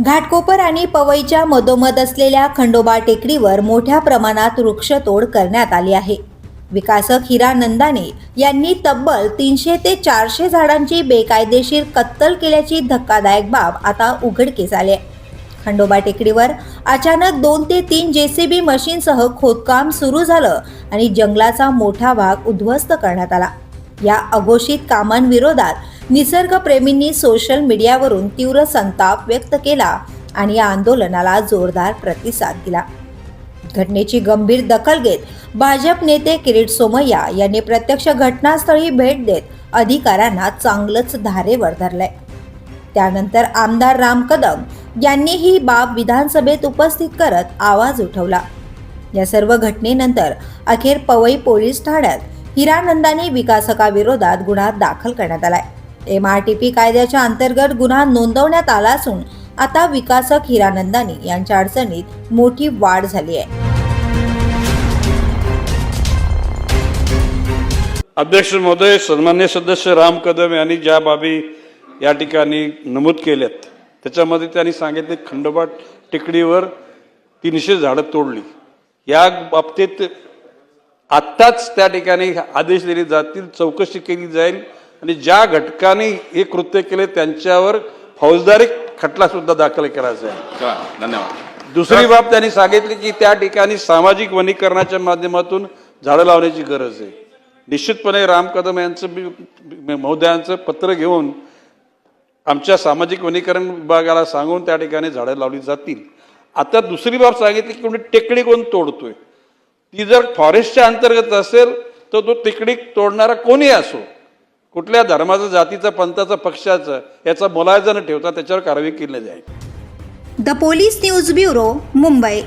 घाटकोपर आणि पवईच्या मधोमध असलेल्या खंडोबा टेकडीवर मोठ्या प्रमाणात वृक्षतोड करण्यात आली आहे. विकासक हिरा नंदाने यांनी तब्बल तीनशे ते चारशे झाडांची बेकायदेशीर कत्तल केल्याची धक्कादायक बाब आता उघडकीस आली आहे. खंडोबा टेकडीवर अचानक दोन ते तीन जेसीबी मशीनसह खोदकाम सुरू झालं आणि जंगलाचा मोठा भाग उद्ध्वस्त करण्यात आला. या अघोषित कामांविरोधात निसर्गप्रेमींनी सोशल मीडियावरून तीव्र संताप व्यक्त केला आणि या आंदोलनाला जोरदार प्रतिसाद दिला. घटनेची गंभीर दखल घेत भाजप नेते किरीट सोमय्या यांनी प्रत्यक्ष घटनास्थळी भेट देत अधिकाऱ्यांना चांगलंच धारेवर धरलंय. त्यानंतर आमदार राम कदम यांनी ही बाब विधानसभेत उपस्थित करत आवाज उठवला. या सर्व घटनेनंतर अखेर पवई पोलीस ठाण्यात हिरानंदानी विकासकाविरोधात गुन्हा दाखल करण्यात आलाय. एम आर टी पी कायद्याच्या अंतर्गत गुन्हा नोंदवण्यात आला असून आता विकासक हिरानंदानी यांच्या अडचणीत मोठी वाढ झाली आहे. अध्यक्ष महोदय सन्मान्य सदस्य राम कदम यांनी ज्या बाबी या ठिकाणी नमूद केल्यात त्याच्यामध्ये त्यांनी सांगितले खंडोबा टेकडीवर तीनशे झाडं तोडली. या बाबतीत आत्ताच त्या ठिकाणी आदेश दिले जातील चौकशी केली जाईल. आणि ज्या घटकाने हे कृत्य केले त्यांच्यावर फौजदारी खटला सुद्धा दाखल जाईल वा, धन्यवाद. दुसरी बाब त्यांनी सांगितली की त्या ठिकाणी सामाजिक वनीकरणाच्या माध्यमातून झाडं लावण्याची गरज आहे. निश्चितपणे राम कदम यांचं महोदयांचं पत्र घेऊन आमच्या सामाजिक वनीकरण विभागाला सांगून त्या ठिकाणी झाडं लावली जातील. आता दुसरी बाब सांगितली की कोणी टेकडी कोण तोडतोय? ती जर फॉरेस्टच्या अंतर्गत असेल तर तो टेकडी तोडणारा कोणी असो कुठल्या धर्माचं जातीचं पंथाचं पक्षाचं याचा मुलायजा न ठेवता त्याच्यावर कारवाई केली जाईल. The police news bureau Mumbai.